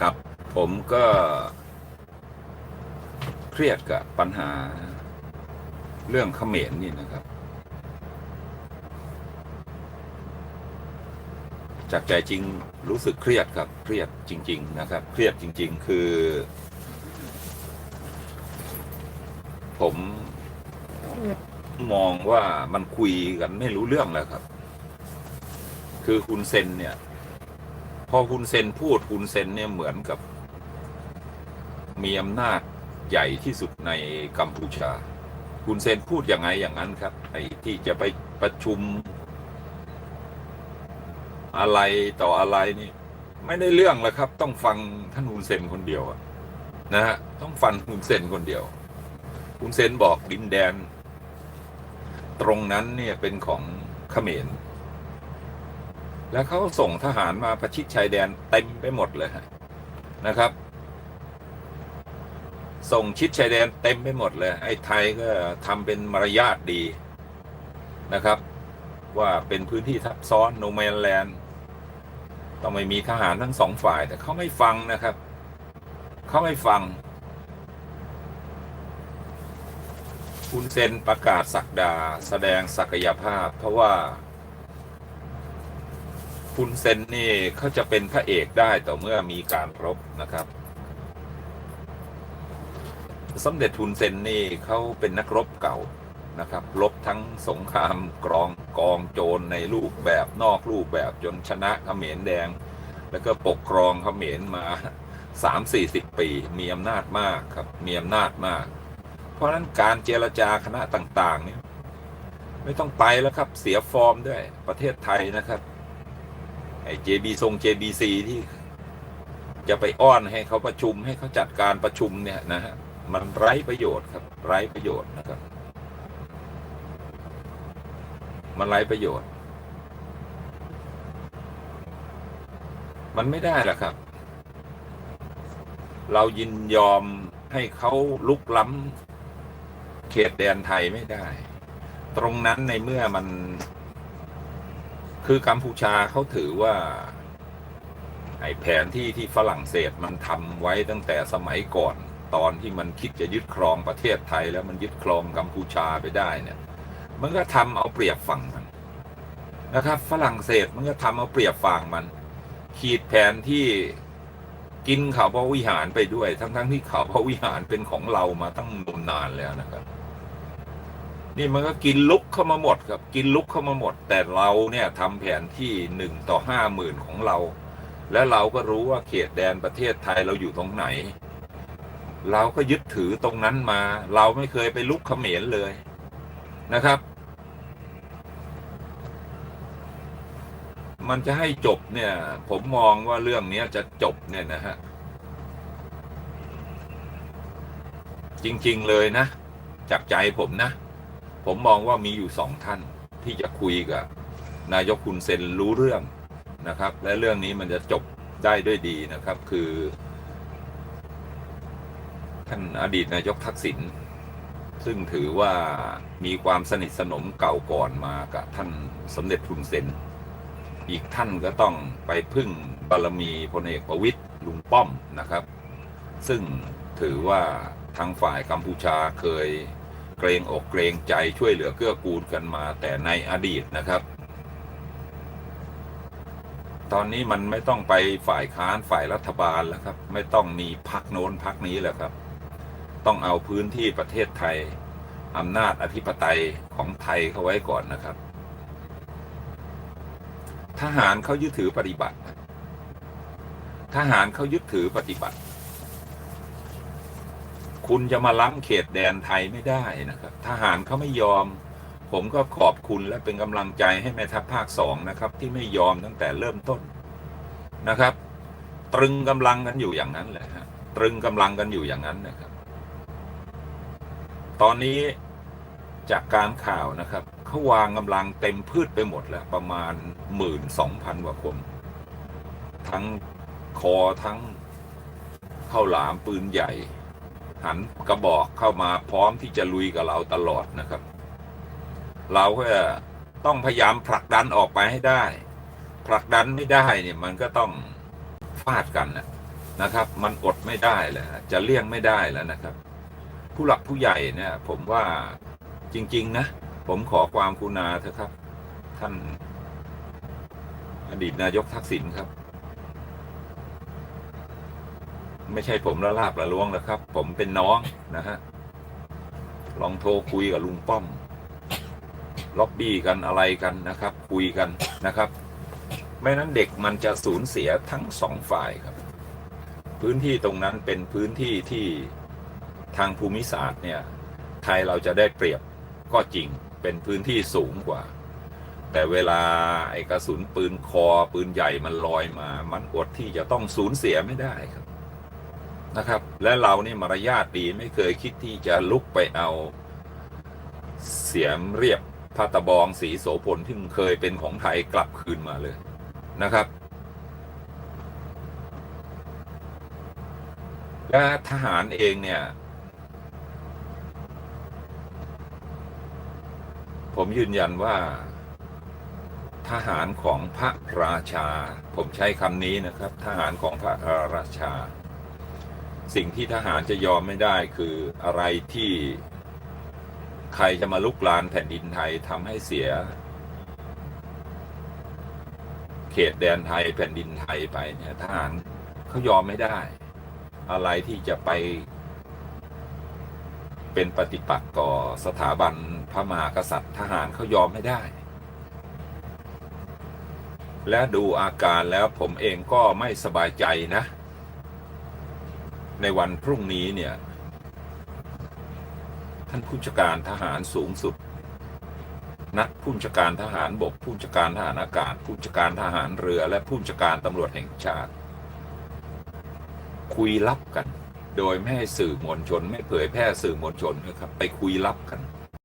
ครับ ผมก็เครียดกับปัญหาเรื่องเขมรนี่นะครับ จากใจจริงรู้สึกเครียดครับ เครียดจริง ๆ นะครับ เครียดจริง ๆ คือ ผมมองว่ามันคุยกันไม่รู้เรื่องแล้วครับ คือคุณเซนเนี่ย พอคุณเซนพูดคุณเซนเนี่ยเหมือนกับ มีอำนาจใหญ่ที่สุดในกัมพูชา คุณเซนพูดย่างไงอย่างนั้นครับไอ้ที่จะไปประชุม อะไรต่ออะไรนี่ ไม่ได้เรื่องแล้วครับ ต้องฟังท่านคุณเซนคนเดียวนะฮะต้องฟังคุณเซนคนเดียว คุณเซนบอกดินแดน ตรงนั้นเนี่ยเป็นของเขมร แล้วเขาส่งทหารมาประชิดชายแดนเต็มไปหมดเลยนะครับ ส่งชิดชายแดนเต็มไปหมดเลย ไอ้ไทยก็ทำเป็นมารยาทดีนะครับ ว่าเป็นพื้นที่ทับซ้อนโนแมนแลนด์ต้องไม่มีทหารทั้งสองฝ่าย แต่เขาไม่ฟังนะครับเขาไม่ฟัง คุณเซนประกาศสักดาแสดงศักยภาพ เพราะว่า คุณเซนนี่เขาจะเป็นพระเอกได้ต่อเมื่อมีการรบนะครับ สมเด็จทุนเซนนี่เขาเป็นนักรบเก่านะครับรบทั้งสงครามกรองกองโจรในรูปแบบนอกรูปแบบจนชนะเขมรแดง แล้วก็ปกครองเขมรมาสามสี่สิบปี มีอำนาจมากครับมีอำนาจมาก เพราะฉะนั้นการเจรจาคณะต่าง ๆ เนี่ย ไม่ต้องไปแล้วครับเสียฟอร์มด้วยประเทศไทยนะครับ ไอ้ JB ทรง JBC ที่จะไปอ้อนให้เขาประชุมให้เขาจัดการประชุมเนี่ยนะฮะมันไร้ประโยชน์ครับ ไร้ประโยชน์นะครับ มันไร้ประโยชน์ มันไม่ได้หรอกครับ เรายินยอมให้เขาลุกล้ำเขตแดนไทยไม่ได้ ตรงนั้นในเมื่อมัน คือกัมพูชาเขาถือว่า ไอ้แผนที่ที่ฝรั่งเศสมันทำไว้ตั้งแต่สมัยก่อน ตอนที่มันคิดจะยึดครองประเทศไทยแล้วมันยึดครองกัมพูชาไปได้เนี่ย มันก็ทำเอาเปรียบฝั่งมันนะครับฝรั่งเศสมันก็ทำเอาเปรียบฝั่งมัน ขีดแผนที่กินเขาพระวิหารไปด้วย ทั้งๆที่เขาพระวิหารเป็นของเรามาตั้งนานแล้วนะครับ นี่มันก็กินลุกเข้ามาหมดครับกินลุกเข้ามาหมด แต่เราเนี่ยทำแผนที่หนึ่งต่อห้าหมื่นของเรา และเราก็รู้ว่าเขตแดนประเทศไทยเราอยู่ตรงไหน เราก็ยึดถือตรงนั้นมา เราไม่เคยไปลุกเขมรเลยนะครับ มันจะให้จบเนี่ย ผมมองว่าเรื่องนี้จะจบเนี่ยนะฮะจริง ๆ เลยนะ จากใจผมนะ ผมมองว่ามีอยู่สองท่านที่จะคุยกับ นายกคุณเซนรู้เรื่องนะครับ และเรื่องนี้มันจะจบได้ด้วยดีนะครับ คือ ท่านอดีตนายกทักษิณซึ่งถือว่ามีความสนิทสนมเก่าก่อนมากับท่านสมเด็จทุนเซน อีกท่านก็ต้องไปพึ่งบารมีพลเอกประวิตยลุงป้อมนะครับ ซึ่งถือว่าทางฝ่ายกัมพูชาเคย เกรงอกเกรงใจช่วยเหลือเกื้อกูลกันมาแต่ในอดีตนะครับ ตอนนี้มันไม่ต้องไปฝ่ายค้านฝ่ายรัฐบาลแล้วครับ ไม่ต้องมีพักโน้นพักนี้แล้วครับ ต้องเอาพื้นที่ประเทศไทยอำนาจอธิปไตยของไทยเข้าไว้ก่อนนะครับ ทหารเขายึดถือปฏิบัติ ทหารเขายึดถือปฏิบัติ คุณจะมาล้ำเขตแดนไทยไม่ได้นะครับ ทหารเขาไม่ยอม ผมก็ขอบคุณและเป็นกำลังใจให้แม่ทัพภาคสองนะครับ ที่ไม่ยอมตั้งแต่เริ่มต้นนะครับ ตรึงกำลังกันอยู่อย่างนั้นแหละฮะตรึงกำลังกันอยู่อย่างนั้นนะครับ ตอนนี้จากการข่าวนะครับเขาวางกำลังเต็มพืชไปหมดแล้วประมาณหมื่นสองพันกว่าคนทั้งคอทั้งเข้าหลามปืนใหญ่ หันกระบอกเข้ามาพร้อมที่จะลุยกับเราตลอดนะครับ เราก็ต้องพยายามผลักดันออกไปให้ได้ ผลักดันไม่ได้เนี่ยมันก็ต้องฟาดกันนะนะครับ มันอดไม่ได้แล้วจะเลี่ยงไม่ได้แล้วนะครับ ผู้หลักผู้ใหญ่เนี่ย ผมว่าจริง ๆ นะ ผมขอความกุณาเถอะครับ ท่านอดีตนายกทักษิณครับ ไม่ใช่ผมละลาบละล้วงแล้วครับ ผมเป็นน้องนะฮะ ลองโทรคุยกับลุงป้อม ล็อบบี้กันอะไรกันนะครับ คุยกันนะครับ ไม่นั้นเด็กมันจะสูญเสียทั้งสองฝ่ายครับ พื้นที่ตรงนั้นเป็นพื้นที่ที่ทางภูมิศาสตร์เนี่ย ไทยเราจะได้เปรียบก็จริง เป็นพื้นที่สูงกว่า แต่เวลาไอ้กระสุนปืนคอปืนใหญ่มันลอยมา มันอดที่จะต้องสูญเสียไม่ได้ครับ นะครับ และเราเนี่ยมารยาทดีไม่เคยคิดที่จะลุกไปเอาเสียมเรียบพระตะบองสีโสพลที่เคยเป็นของไทยกลับคืนมาเลยนะครับ และทหารเองเนี่ย ผมยืนยันว่าทหารของพระราชา ผมใช้คำนี้นะครับ ทหารของพระราชา สิ่งที่ทหารจะยอมไม่ได้คืออะไรที่ใครจะมาลุกลานแผ่นดินไทยทำให้เสีย เขตแดนไทยแผ่นดินไทยไปเนี่ยทหารเขายอมไม่ได้ อะไรที่จะไป เป็นปฏิปักษ์ต่อสถาบันพระมหากษัตริย์ ทหารเขายอมไม่ได้ และดูอาการแล้วผมเองก็ไม่สบายใจนะ ในวันพรุ่งนี้เนี่ย ท่านผู้จัดการทหารสูงสุด นัดผู้จัดการทหารบกผู้จัดการทหารอากาศผู้จัดการทหารเรือ และผู้จัดการตำรวจแห่งชาติ คุยลับกัน โดยไม่ให้สื่อมวลชน ไม่เผยแพร่สื่อมวลชนนะครับ ไปคุยลับกัน